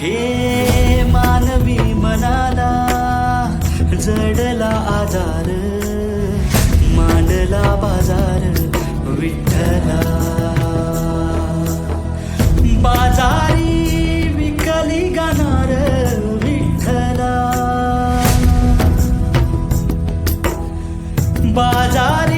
हे मानवी मनाला जडला आजार मांडला बाजार विठ्ठला. बाजारी विकली गाणार विठ्ठला. बाजारी